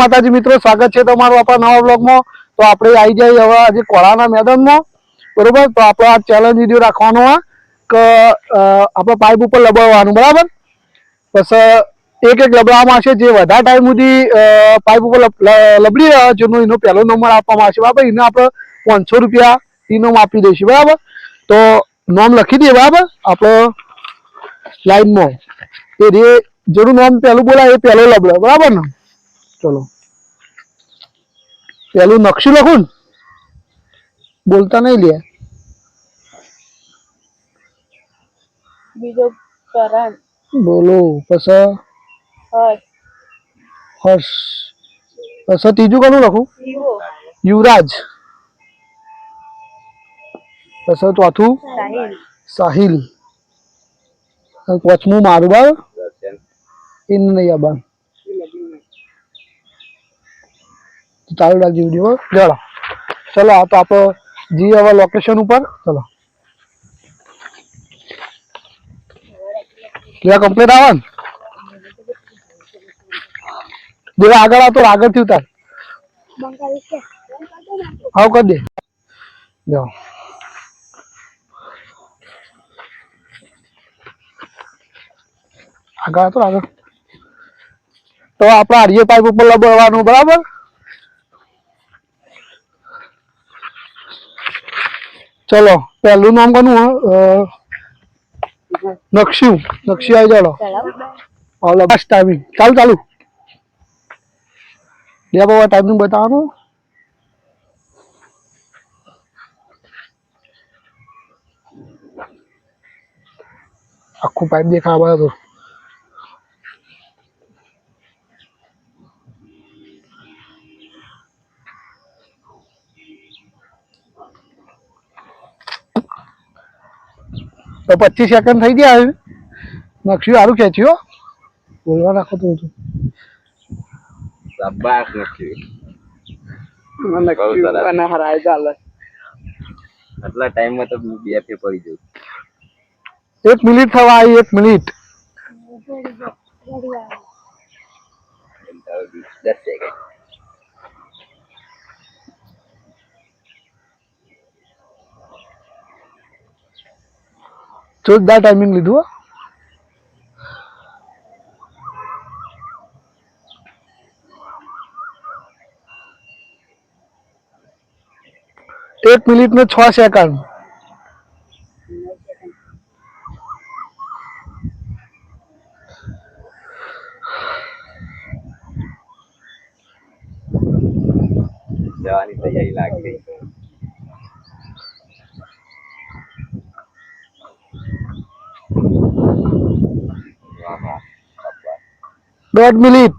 માતાજી મિત્રો, સ્વાગત છે તમારું આપણા નવા બ્લોગમાં તો આપણે આવી જાય હવે આજે કોળાના મેદાનમાં. બરોબર? તો આપણે આ ચેલેન્જ વીડિયો રાખવાનો આ. કે આપણે પાઇપ ઉપર લબડવાનું બરાબર? બસ એક એક લબડવામાં આવશે. જે વધારે ટાઈમ સુધી પાઇપ ઉપર લબડી રહ્યા જેનો એનો પહેલો નંબર આપવામાં આવશે, બરાબર? એને આપણે પાંચસો રૂપિયા ઇનામ આપી દઈશું, બરાબર? તો નામ લખી દઈએ, બરાબર? આપણે લાઈનમાં એ રે જેનું નામ પહેલું બોલાય, એ પહેલો લબડે, બરાબર ને? ચલો પેલું નકશું લખું ને બોલતા નહીં લે બીજો કરણ બોલો પછી હર્ષ હર્ષ પછી ત્રીજું કનું લખું જીવો યુવરાજ પછી ચોથું સાહિલ સાહિલ અને પાંચમું મારું બરાબર એને નહીં ચાલુ રાખજો વીડિયો ચલો ચલો, આ તો આપણે જઈએ હવે લોકેશન ઉપર. ચલો. કેવા કમ્પ્લીટ આવે ને? દેવા, આગળ આવતો આગળ થયું ઉતાર આવ કરી દે. જાઓ. આગળ આવતો આગળ. તો આપણે આર્ય પાઇપ ઉપર લબડવાનું, બરાબર? ચલો, પહેલું નામ કોનું? નક્ષી નકશી આવી જાડો ઓલો બસ ટાઈમિંગ ચાલુ ચાલુ. લે બાબા ટાઈમિંગ બતાવવાનું. આખું પાઇપ દેખાવા તો તો પચીસ સેકન્ડ થઈ ગયા નકશી સારું ખેંચ્યું. હો. બોલવા નાખો તો હતું શાબાશ. અને હરાય ચાલે. આટલા ટાઈમમાં તો બે ફે પડી જવું એક મિનિટ થવા આવી એક મિનિટ. દસ સેકન્ડ જોરદાર ટાઈમિંગ લીધું હો એક મિનિટ ને છ સેકન્ડ જવાની તૈયારી લાગી ગઈ દોઢ મિનિટ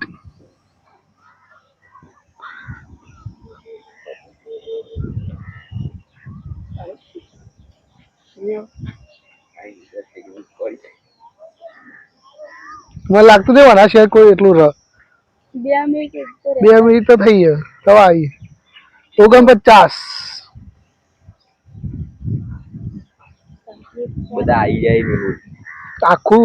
આઈ દસ સેકન્ડ પડી જાય. મને લાગતું નહીં વાના શેર કોઈ એટલું રહ બે મિનિટ ઉપર બે મિનિટ તો થઈ ગયા થવા આવી ઓગણપચાસ બધા આવી જાય પેલું આખું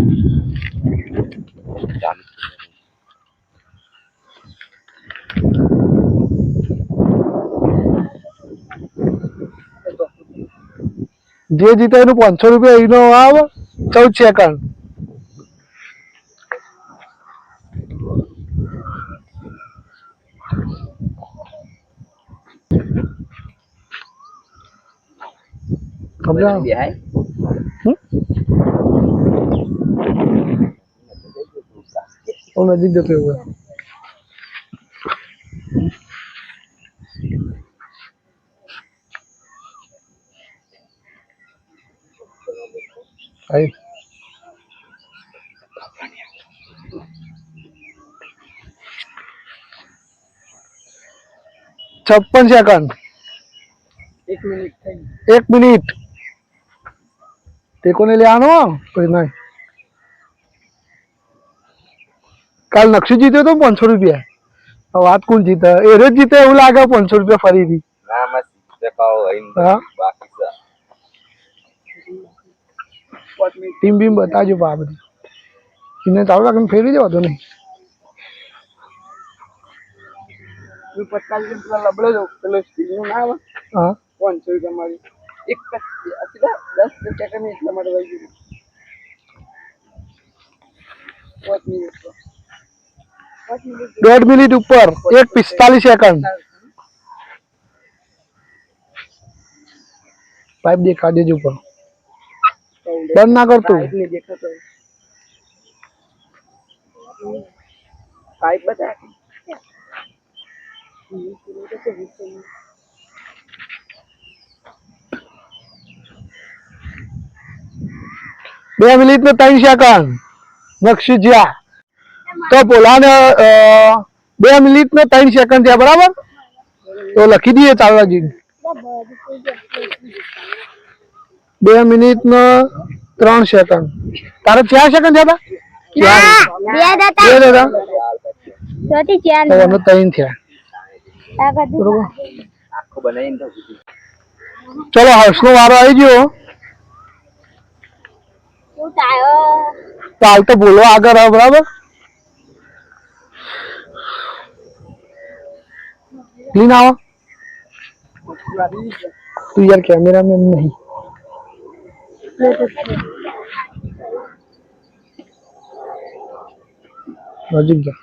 જે જીતે એનું પાંચસો રૂપિયા એનો આવે ચૌદ સેકન્ડ સમજાણું? બેહાય હમ? હું નજીક જતો એવું Ahí. છપ્પન સેકન્ડ એક મિનિટ થઈ એક મિનિટ ટેકોને લેવાનો કોઈ નહીં કાલ નકશી જીત્યો તો પાંચસો રૂપિયા હવે વાત કોણ જીતે એ જ જીતે એવું લાગે પાંચસો રૂપિયા ફરીથી ના માં સીધે પાવ હોય હા. બાકી ટીમ બીમ બતાવજો બા બધી એને ચાલુ રાખીને ફેરવી દેવા તો નહીં હું પચાસ રૂપિયા પેલા લબડે દઉં પેલો સ્ટીલનું ના આવે હા પાંચસો રૂપિયા મારી એક જ આટલા દસ સેકન્ડ એટલા માટે વહી ગયું પાંચ મિનિટ તો. પાંચ મિનિટ દોઢ મિનિટ ઉપર એક પિસ્તાલીસ સેકન્ડ પાઇપ દેખા દેજો ઉપર બંધ ના કરતું. બે મિનિટ ને ત્રણ સેકન્ડ નકશી જ્યાં. તો બોલાને બે મિનિટ ને ત્રણ સેકન્ડ થયા બરાબર? તો લખી દઈએ ચાલવાજી બે મિનિટ ને ત્રણ સેકન્ડ તારે ચાર સેકન્ડ થયા હતા બે દાદા ચોથી ચાર તો અમે ત્રણ થયા તાકાત બરોબર આખું બનાવીને તો કીધું. ચલો હર્ષનો વારો આવી ગયો તું તાયો તો હાલ તો બોલો આગળ આવો બરાબર ક્લીન આવો તું યાર કેમેરામેન નહીં બન્યું જા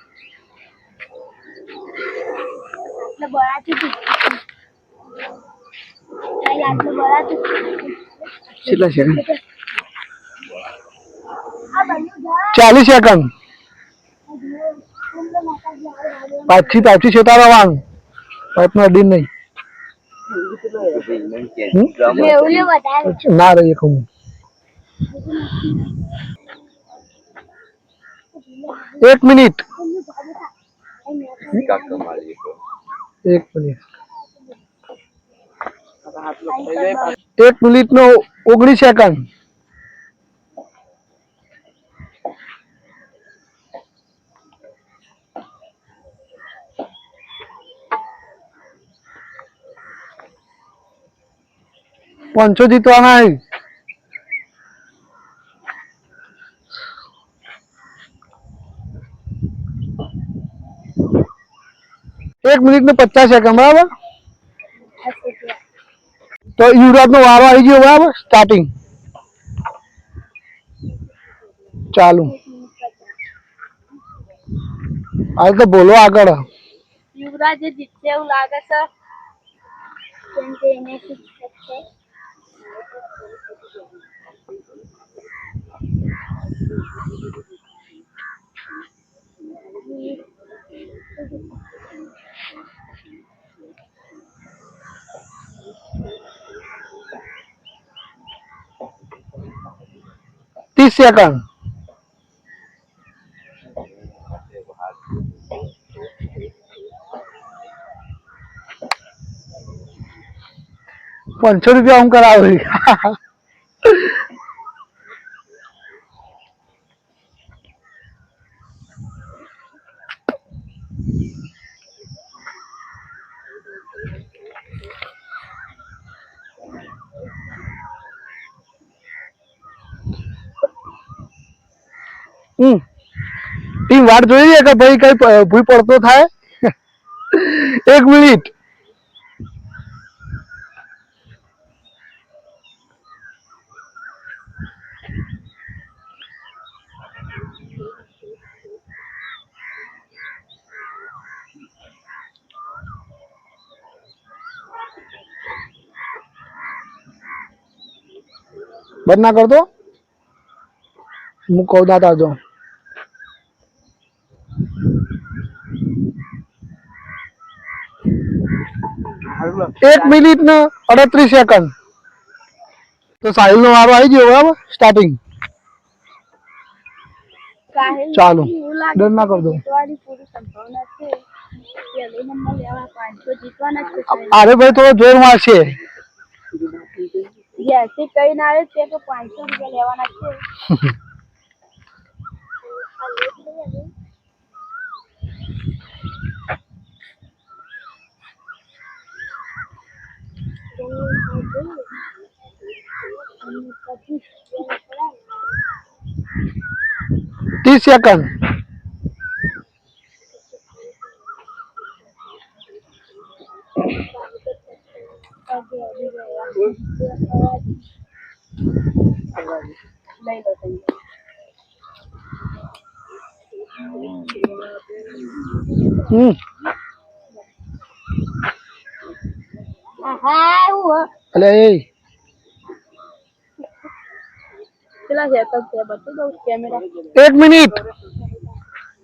ચાલીસ સેકન્ડ કુંડ માતા જ્યારે પાછી પાછી છેતારવાનું પાઇપ નો અડીન નહીં એમ કે હમ? ડ્રમ મેં એવું વધારે ના રહી હું એક મિનિટ કાકા મારી તો એક મિનિટ હાથ લપટાઈ જાય એક મિનિટ નો ઓગણીસ સેકન્ડ પાંચસો જીતવાના હે એક મિનિટ ને પચાસ સેકન્ડ બરાબર? તો યુવરાજ નો વારો આવી ગયો, બરાબર? સ્ટાર્ટિંગ ચાલુ. હાલ તો બોલો આગળ. યુવરાજ જીતશે એવું લાગે છે? ત્રીસ સેકન્ડ પાંચસો રૂપિયા હું કરાવું ટીમ વાટ જોઈ છે કે ભાઈ કઈ પ- ભૂઈ પડતો થાય એક મિનિટ બંધ ના કરતો હું કહું દાદા જો એક મિનિટ ને અડત્રીસ સેકન્ડ. તો સાહિલ નો વારો આવી ગયો બરાબર? સ્ટાર્ટિંગ ચાલો. ડર ના કરજો. અરે ભાઈ થોડો જોર મારશે. પાંચસો રૂપિયા લેવાના છે. Tisya kan? Hmm. લો તમે હમ હા હું એટલે એ પેલા તો છે બતાવી દઉં કેમેરા એક મિનિટ.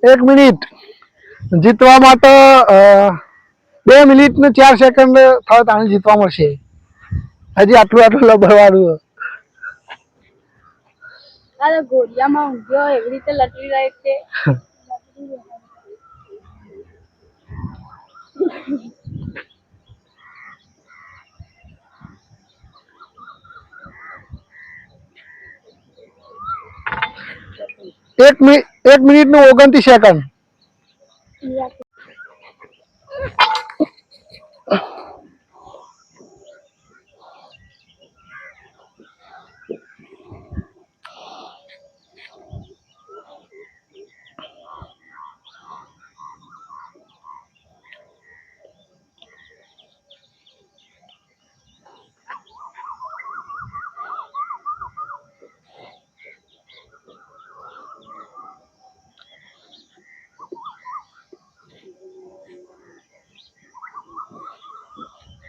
એક મિનિટ. જીતવા માટે બે મિનિટ ને ચાર સેકન્ડ થાય તાણે જીતવા મળશે. હજી આટલું આટલું લબડવાનું. અરે ઘોડિયામાં ઊંઘ્યો એવી રીતે લટવી રહે છે. એક મિનિટ એક મિનિટ ને ઓગણત્રીસ સેકન્ડ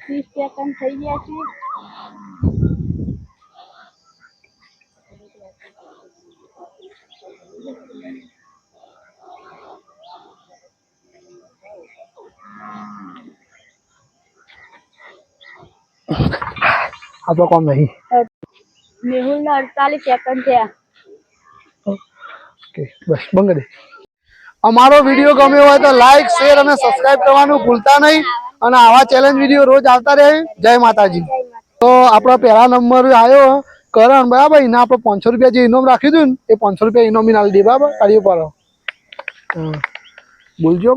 ત્રીસ સેકન્ડ થઈ ગયા છે આપણો કોમ નહીં મેહુલ ના અડતાલીસ સેકન્ડ થયા ઓકે બસ બંધ દે અમારો વીડિયો ગમ્યો હોય તો લાઈક શેર અને સબસ્ક્રાઇબ કરવાનું ભૂલતા નહીં અને આવા ચેલેન્જ વીડિયો રોજ આવતા રહે. જય માતાજી. તો આપણો પહેલા નંબર આવ્યો. કરણ, બરાબર? એના આપણે પાંચસો રૂપિયા જે ઇનામ રાખ્યું હતું ને, એ પાંચસો રૂપિયા ઇનામ નાલી દે બરાબર? કાઢી પડો બોલજો.